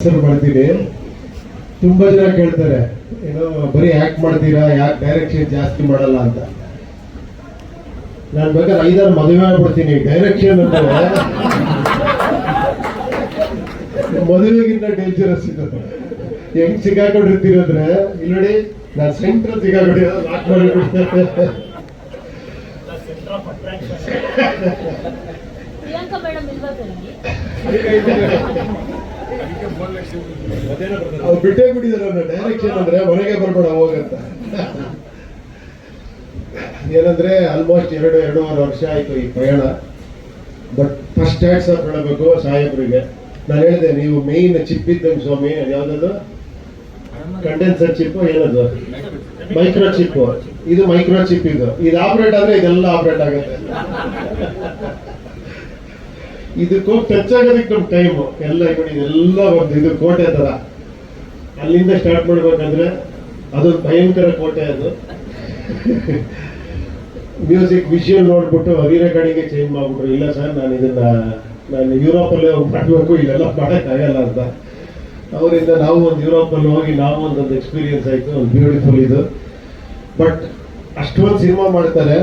ಹೆಸರು ಮಾಡ್ತೀನಿ ತುಂಬಾ ಜನ ಕೇಳ್ತಾರೆ ಏನೋ ಬರೀ ಆಕ್ಟ್ ಮಾಡ್ತೀರಾ ಯಾಕೆ ಡೈರೆಕ್ಷನ್ ಜಾಸ್ತಿ ಮಾಡಲ್ಲ ಅಂತ. ನಾನು ಬೇಕಾದ್ರೆ ಐದಾರು ಮದುವೆ ಆಗ್ಬಿಡ್ತೀನಿ ಡೈರೆಕ್ಷನ್ ಅಂದ್ರೆ ಮದುವೆಗಿಂತ ಡೇಂಜರಸ್ ಇದು. ಹೆಂಗ್ ಸಿಕ್ಕಾಕೊಂಡಿರ್ತೀರಿ ಅಂದ್ರೆ ಇಲ್ಲಿ ನೋಡಿ ನಾನು ಸೆಂಟ್ರಲ್ ಸಿಕ್ಕಾಕೊಂಡಿರೋ ಲಾಕ್ ಮಾಡಿಬಿಡ್ತೇನೆ. ಮೇಡಮ್ ಅವ್ರು ಬಿಟ್ಟೇ ಬಿಟ್ಟಿದ್ದಾರೆ ಡೈರೆಕ್ಷನ್ ಅಂದ್ರೆ ಮನೆಗೆ ಬರ್ಬೇಡ ಹೋಗಂತ ಏನಂದ್ರೆ ಆಲ್ಮೋಸ್ಟ್ ಎರಡು, ಎರಡೂವರೆ ವರ್ಷ ಆಯ್ತು ಈ ಪ್ರಯಾಣ. ಬಟ್ ಫಸ್ಟ್ ಹ್ಯಾಟ್ಸ್ ಆಫ್ ಹೇಳಬೇಕು ಸಾಹೇಬ್ರಿಗೆ. ನಾನು ಹೇಳಿದೆ, ನೀವು ಮೇಯ್ನ್ ಚಿಪ್ ಇದ್ದಂಗೆ ಸ್ವಾಮಿ, ಯಾವ್ದದು? ಕಂಡೆನ್ಸರ್ ಚಿಪ್ ಏನದು? ಮೈಕ್ರೋ ಚಿಪ್ ಇದು ಮೈಕ್ರೋ ಚಿಪ್ ಇದು. ಇದು ಆಪರೇಟ್ ಆದ್ರೆ ಇದೆಲ್ಲ ಆಪರೇಟ್ ಆಗುತ್ತೆ. ಇದಕ್ಕೆ ಟಚ್ ಆಗೋದಕ್ಕೆ ನಮ್ಗೆ ಟೈಮು ಎಲ್ಲ ಇದೆಲ್ಲ ಒಂದು ಇದು ಕೋಟೆ ತರ. ಅಲ್ಲಿಂದ ಸ್ಟಾರ್ಟ್ ಮಾಡ್ಬೇಕಂದ್ರೆ ಅದೊಂದು ಭಯಂಕರ ಕೋಟೆ ಅದು. ಮ್ಯೂಸಿಕ್ ವಿಷಯ ನೋಡ್ಬಿಟ್ಟು ರೆಕಾರ್ಡಿಂಗ್ ಚೇಂಜ್ ಮಾಡ್ಬಿಟ್ರು. ಇಲ್ಲ ಸರ್ ನಾನು ಇದನ್ನ, ನಾನು ಯುರೋಪಲ್ಲೇ ಹೋಗಿ ಮಾಡಬೇಕು, ಇಲ್ಲೆಲ್ಲ ಮಾಡೋಕ್ಕಾಗಲ್ಲ ಅಂತ. ಅವರಿಂದ ನಾವು ಒಂದು ಯುರೋಪಲ್ಲಿ ಹೋಗಿ ನಾವು ಒಂದೊಂದು ಎಕ್ಸ್ಪೀರಿಯನ್ಸ್ ಆಯ್ತು, ಒಂದು ಬ್ಯೂಟಿಫುಲ್ ಇದು. ಬಟ್ ಅಷ್ಟೊಂದು ಸಿನಿಮಾ ಮಾಡ್ತಾರೆ,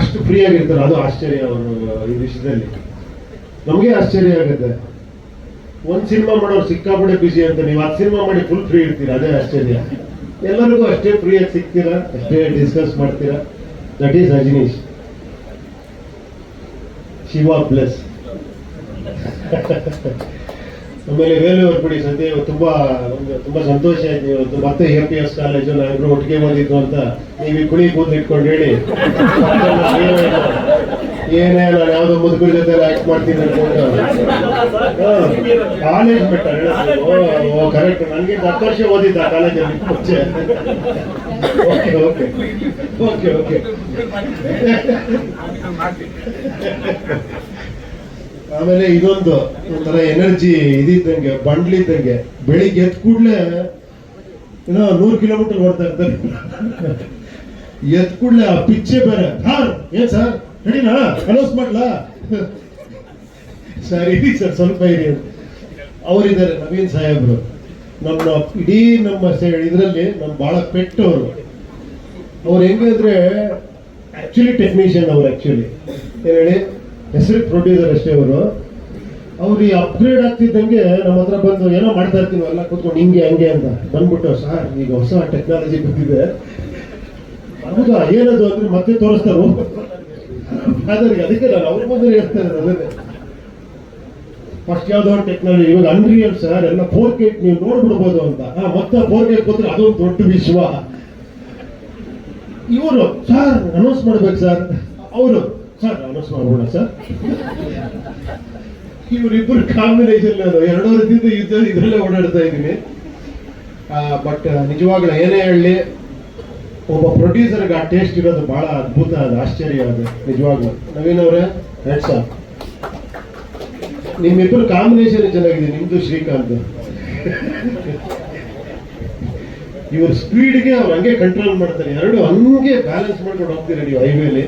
ಅಷ್ಟು ಫ್ರೀ ಆಗಿರ್ತಾರೆ. ಅದು ಆಶ್ಚರ್ಯ ಅವರು ಈ ವಿಷಯದಲ್ಲಿ. ನಮಗೆ ಆಶ್ಚರ್ಯ ಆಗುತ್ತೆ. ಒಂದ್ ಸಿನಿಮಾ ಮಾಡೋರು ಸಿಕ್ಕಾಪಡೆ ಬಿಸಿ ಅಂತ ನೀವು ಹತ್ತು ಸಿನಿಮಾ ಮಾಡಿ ಫುಲ್ ಫ್ರೀ ಇರ್ತೀರಾ? ಅದೇ ಆಶ್ಚರ್ಯ. ಎಲ್ಲರಿಗೂ ಅಷ್ಟೇ ಫ್ರೀ ಆಗಿ ಸಿಗ್ತೀರಾ? ಅಷ್ಟೇ ಡಿಸ್ಕಸ್ ಮಾಡ್ತೀರಾ? That is Rajneesh Shiva plus ಆಮೇಲೆ ವೇಲೂರ್ ಬಿಡಿ ಸದ್ಯ ತುಂಬಾ ತುಂಬಾ ಸಂತೋಷ ಆಯ್ತು. ಇವತ್ತು ಮತ್ತೆ ಎ ಪಿ ಎಸ್ ಕಾಲೇಜು ನಾವಿಬ್ರು ಒಟ್ಟಿಗೆ ಬಂದಿದ್ದು ಅಂತ ನೀವು ಈ ಕುಳಿ ಕೂದಲು ಇಟ್ಕೊಂಡು ಹೇಳಿ. ಏನೇ ನಾನು ಯಾವ್ದೋ ಮುದುಕರ ಜೊತೆ ಆಕ್ಟ್ ಮಾಡ್ತೀನಿ ಅನ್ಕೊಂಡು ಕಾಲೇಜ್ ಬೆಟ್ಟ ಕರೆಕ್ಟ್ ನನಗೆ ಹತ್ತು ವರ್ಷ ಓದಿದ್ದ ಕಾಲೇಜಲ್ಲಿ ಮುಂಚೆ. ಓಕೆ ಓಕೆ ಓಕೆ ಓಕೆ ಆಮೇಲೆ ಇದೊಂದು ಒಂಥರ ಎನರ್ಜಿ ಇದಿದ್ದಂಗೆ ಬಂಡ್ಲಿದ್ದಂಗೆ ಬೆಳಿಗ್ಗೆ ಎದ್ದ ಕೂಡಲೇ ಏನೋ ನೂರು ಕಿಲೋಮೀಟರ್ ಓಡ್ತಾ ಇರ್ತಾರೆ. ಎದ್ದ ಕೂಡಲೇ ಆ ಪಿಚ್ಚೆ ಬೇರೆ. ಸರ್, ಏನ್ ಸರ್? ನಡೀನಾ? ಅನೌನ್ಸ್ ಮಾಡ್ಲಾ? ಸರ್, ಇರಿ ಸರ್, ಸ್ವಲ್ಪ ಇರಿ. ಅವರಿದ್ದಾರೆ ನವೀನ್ ಸಾಹೇಬ್ರು. ನಮ್ಮ ಇಡೀ ನಮ್ಮ ಇದರಲ್ಲಿ ನಮ್ಮ ಬಹಳ ಪೆಟ್ಟು ಅವರು ಅವ್ರು ಹೆಂಗಂದ್ರೆ ಆಕ್ಚುಲಿ ಟೆಕ್ನಿಷಿಯನ್ ಅವ್ರು ಆಕ್ಚುಲಿ ಏನ್ ಹೇಳಿ? ಹೆಸರು ಪ್ರೊಡ್ಯೂಸರ್ ಅಷ್ಟೇ ಅವರು ಅವ್ರು ಈ ಅಪ್ಗ್ರೇಡ್ ಆಗ್ತಿದ್ದಂಗೆ ನಮ್ಮ ಹತ್ರ ಬಂದು ಏನೋ ಮಾಡ್ತಾ ಇರ್ತೀವಿ ಎಲ್ಲ ಕೂತ್ಕೊಂಡು ಹಿಂಗೆ, ಹಂಗೆ ಅಂತ ಬಂದ್ಬಿಟ್ಟು, ಸರ್, ಈಗ ಹೊಸ ಟೆಕ್ನಾಲಜಿ ಬಂದಿದೆ. ಹೌದಾ, ಏನದು ಅಂದ್ರೆ ಮತ್ತೆ ತೋರಿಸ್ತಾರೆ? ಅದರಿಗೆ ಅದಕ್ಕೆ ನಾನು ಅವ್ರ ಮುಂದೆ ಹೇಳ್ತಾರೆ ಅದನ್ನೇ ಫಸ್ಟ್ ಯಾವ್ದೋ ಟೆಕ್ನಾಲಜಿ ಇವಾಗ ಅನ್ರಿಯಲ್ ಸರ್, ಎಲ್ಲ ಫೋರ್ ಕೆ ನೀವು ನೋಡ್ಬಿಡ್ಬೋದು ಅಂತ. ಮತ್ತೆ ಫೋರ್ ಕೆ ಕೂತ್ರೆ ಅದೊಂದು ದೊಡ್ಡ ವಿಶ್ವ. ಇವರು, ಸರ್ ಅನೌನ್ಸ್ ಮಾಡ್ಬೇಕು ಸರ್. ಅವರು ಸರ್, ಅನೌನ್ಸ್ ಸರ್? ಇವರಿಬ್ಬರು ಕಾಂಬಿನೇಷನ್ ನಾನು ಎರಡು ವರ್ಷದಿಂದ ಯುದ್ಧ ಇದರಲ್ಲೇ ಓಡಾಡ್ತಾ ಇದ್ದೀನಿ. ಬಟ್ ನಿಜವಾಗ್ಲೂ ಏನೇ ಹೇಳಲಿ ಒಬ್ಬ ಪ್ರೊಡ್ಯೂಸರ್ಗೆ ಆ ಟೇಸ್ಟ್ ಇರೋದು ಬಹಳ ಅದ್ಭುತ, ಅದು ಆಶ್ಚರ್ಯ ಅದು, ನಿಜವಾಗ್ಲೂ. ನವೀನ್ ಅವರೇ ಹೆಡ್ಸ್ ನಿಮ್ಮಿಬ್ಬರು ಕಾಂಬಿನೇಷನ್ ಚೆನ್ನಾಗಿದೆ, ನಿಮ್ದು ಶ್ರೀಕಾಂತ್. ಇವ್ರ ಸ್ಪೀಡ್ಗೆ ಅವ್ರು ಹಂಗೆ ಕಂಟ್ರೋಲ್ ಮಾಡ್ತಾರೆ. ಎರಡು ಹಂಗೆ ಬ್ಯಾಲೆನ್ಸ್ ಮಾಡ್ಕೊಂಡು ಹೋಗ್ತೀರಾ ನೀವು ಹೈವೇಲಿ